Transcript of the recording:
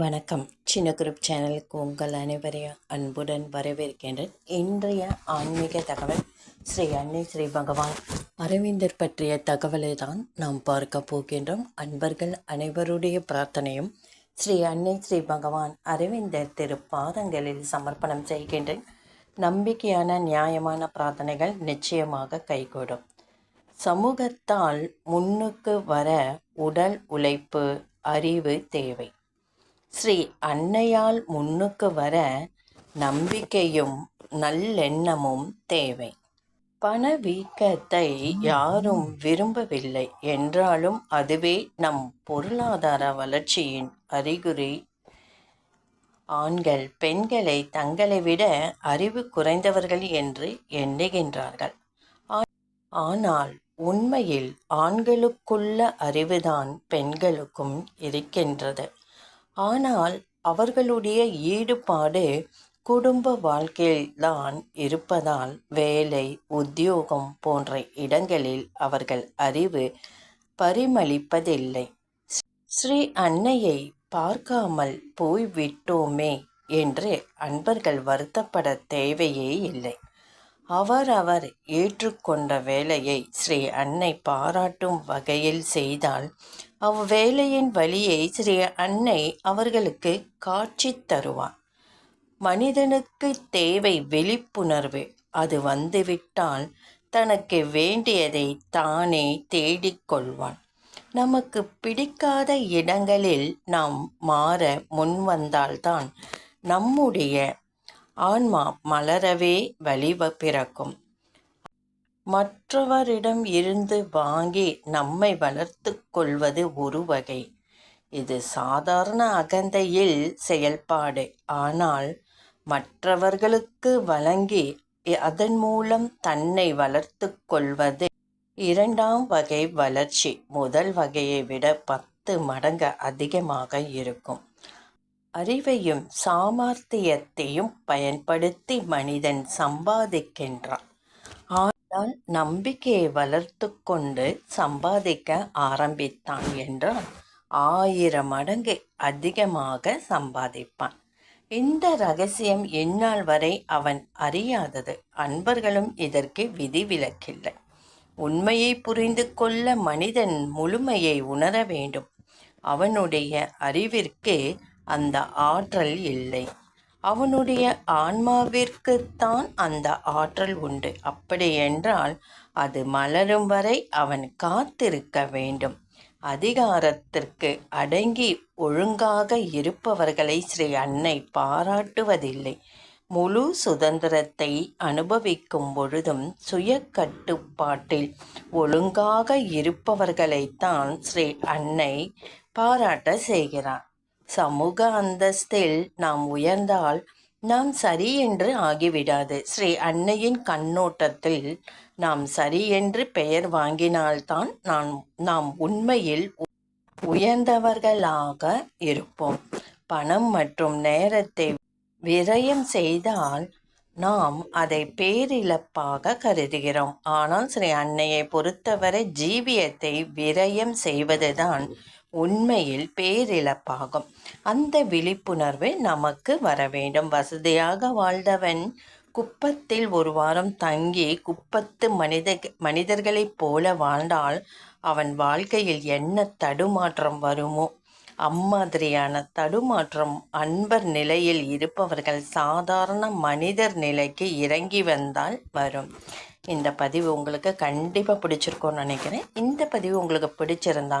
வணக்கம். சின்ன குரூப் சேனலுக்கு உங்கள் அனைவரையும் அன்புடன் வரவேற்கின்றேன். இன்றைய ஆன்மீக தகவல் ஸ்ரீ அன்னை ஸ்ரீ பகவான் அரவிந்தர் பற்றிய தகவலை தான் நாம் பார்க்க போகின்றோம். அன்பர்கள் அனைவருடைய பிரார்த்தனையும் ஸ்ரீ அன்னை ஸ்ரீ பகவான் அரவிந்தர் திரு பாதங்களில் சமர்ப்பணம் செய்கின்றேன். நம்பிக்கையான நியாயமான பிரார்த்தனைகள் நிச்சயமாக கைகூடும். சமூகத்தால் முன்னுக்கு வர உடல் உழைப்பு அறிவு தேவை. ஸ்ரீ அன்னையால் முன்னுக்கு வர நம்பிக்கையும் நல்லெண்ணமும் தேவை. பணவீக்கத்தை யாரும் விரும்பவில்லை. என்றாலும் அதுவே நம் பொருளாதார வளர்ச்சியின் அறிகுறி. ஆண்கள் பெண்களை தங்களை விட அறிவு குறைந்தவர்கள் என்று எண்ணுகின்றார்கள். ஆனால் உண்மையில் ஆண்களுக்குள்ள அறிவுதான் பெண்களுக்கும் இருக்கின்றது. ஆனால் அவர்களுடைய ஈடுபாடு குடும்ப வாழ்க்கையில்தான் இருப்பதால் வேலை உத்தியோகம் போன்ற இடங்களில் அவர்கள் அறிவு பரிமளிப்பதில்லை. ஸ்ரீ அன்னையை பார்க்காமல் போய்விட்டோமே என்று அன்பர்கள் வருத்தப்பட தேவையே இல்லை. அவர் அவர் ஏற்றுக்கொண்ட வேலையை ஸ்ரீ அன்னை பாராட்டும் வகையில் செய்தால் அவ்வேலையின் வழியை ஸ்ரீ அன்னை அவர்களுக்கு காட்சி தருவார் மனிதனுக்கு தேவை விழிப்புணர்வு. அது வந்துவிட்டால் தனக்கு வேண்டியதை தானே தேடிக்கொள்வான் நமக்கு பிடிக்காத இடங்களில் நாம் மாற முன்வந்தால்தான் நம்முடைய ஆன்மா மலரவே வழிவ பிறக்கும். மற்றவரிடம் இருந்து வாங்கி நம்மை வளர்த்து கொள்வது ஒரு வகை. இது சாதாரண அகந்தையில் செயல்பாடு. ஆனால் மற்றவர்களுக்கு வழங்கி அதன் மூலம் தன்னை வளர்த்து கொள்வது இரண்டாம் வகை வளர்ச்சி. முதல் வகையை விட பத்து மடங்கு அதிகமாக இருக்கும். அறிவையும் சாமர்த்தியத்தையும் பயன்படுத்தி மனிதன் சம்பாதிக்கின்றான். ஆனால் நம்பிக்கையை வளர்த்து கொண்டு சம்பாதிக்க ஆரம்பித்தான் என்றால் ஆயிரம் மடங்கு அதிகமாக சம்பாதிப்பான். இந்த ரகசியம் இந்நாள் வரை அவன் அறியாதது. அன்பர்களும் இதற்கு விதிவிலக்கில்லை உண்மையை புரிந்து கொள்ள மனிதன் முழுமையை உணர வேண்டும். அவனுடைய அறிவிற்கு அந்த ஆற்றல் இல்லை. அவனுடைய ஆன்மாவிற்குத்தான் அந்த ஆற்றல் உண்டு. அப்படியென்றால் அது மலரும் வரை அவன் காத்திருக்க வேண்டும். அதிகாரத்திற்கு அடங்கி ஒழுங்காக இருப்பவர்களை ஸ்ரீ அன்னை பாராட்டுவதில்லை. முழு சுதந்திரத்தை அனுபவிக்கும் பொழுதும் சுய கட்டுப்பாட்டில் ஒழுங்காக இருப்பவர்களைத்தான் ஸ்ரீ அன்னை பாராட்ட செய்கிறார் சமூக அந்தஸ்தில் நாம் உயர்ந்தால் நாம் சரி என்று ஆகிவிடாது. ஸ்ரீ அன்னையின் கண்ணோட்டத்தில் நாம் சரி என்று பெயர் வாங்கினால்தான் நாம் நாம் உண்மையில் உயர்ந்தவர்களாக இருப்போம். பணம் மற்றும் நேரத்தை விரயம் செய்தால் நாம் அதை பேரிழப்பாக கருதுகிறோம். ஆனால் ஸ்ரீ அன்னையை பொறுத்தவரை ஜீவியத்தை விரயம் செய்வதுதான் உண்மையில் பேரிழப்பாகும். அந்த விழிப்புணர்வு நமக்கு வர வேண்டும் வசதியாக வாழ்ந்தவன் குப்பத்தில் ஒரு வாரம் தங்கி குப்பத்து மனித மனிதர்களைப் போல வாழ்ந்தால் அவன் வாழ்க்கையில் என்ன தடுமாற்றம் வருமோ? அம்மாதிரியான தடுமாற்றம் அன்பர் நிலையில் இருப்பவர்கள் சாதாரண மனிதர் நிலைக்கு இறங்கி வந்தால் வரும். இந்த பதிவு உங்களுக்கு கண்டிப்பாக பிடிச்சிருக்கோன்னு நினைக்கிறேன். இந்த பதிவு உங்களுக்கு பிடிச்சிருந்தா